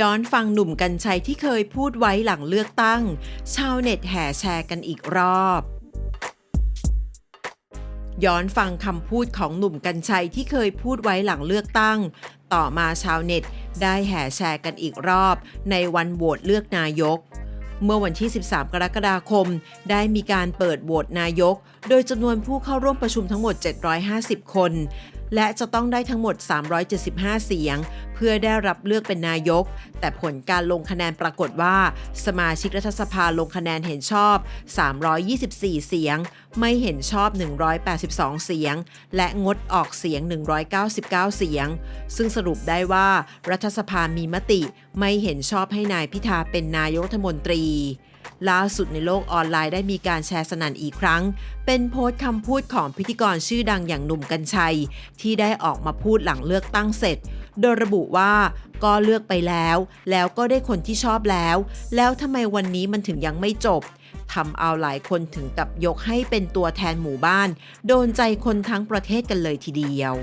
ย้อนฟังหนุ่มกัญชัยที่เคยพูดไว้หลังเลือกตั้ง ชาวเน็ตแห่แชร์กันอีกรอบย้อนฟังคำพูดของหนุ่มกัญชัยที่เคยพูดไว้หลังเลือกตั้ง ต่อมาชาวเน็ตได้แห่แชร์กันอีกรอบ ในวันโหวตเลือกนายก เมื่อวันที่ 13 กรกฎาคม ได้มีการเปิดโหวตนายก โดยจำนวนผู้เข้าร่วมประชุมทั้งหมด 750 คน และจะต้องได้ทั้งหมด 375 เสียง เพื่อได้รับเลือกเป็นนายก แต่ผลการลงคะแนนปรากฏว่า สมาชิกรัฐสภาลงคะแนนเห็นชอบ 324 เสียง ไม่เห็นชอบ 182 เสียง และงดออกเสียง 199 เสียง ซึ่งสรุปได้ว่ารัฐสภามีมติไม่เห็นชอบให้นายพิธาเป็นนายกรัฐมนตรี ล่าสุดในโลกออนไลน์ได้มีการแชร์สนั่นอีกครั้ง เป็นโพสต์คำพูดของพิธีกรชื่อดังอย่างหนุ่มกัญชัย ที่ได้ออกมาพูดหลังเลือกตั้งเสร็จ โดยระบุว่าก็เลือกไปแล้ว แล้วก็ได้คนที่ชอบแล้ว แล้วทำไมวันนี้มันถึงยังไม่จบทำเอาหลายคนถึงกับยกให้เป็นตัวแทนหมู่บ้าน โดนใจคนทั้งประเทศกันเลยทีเดียว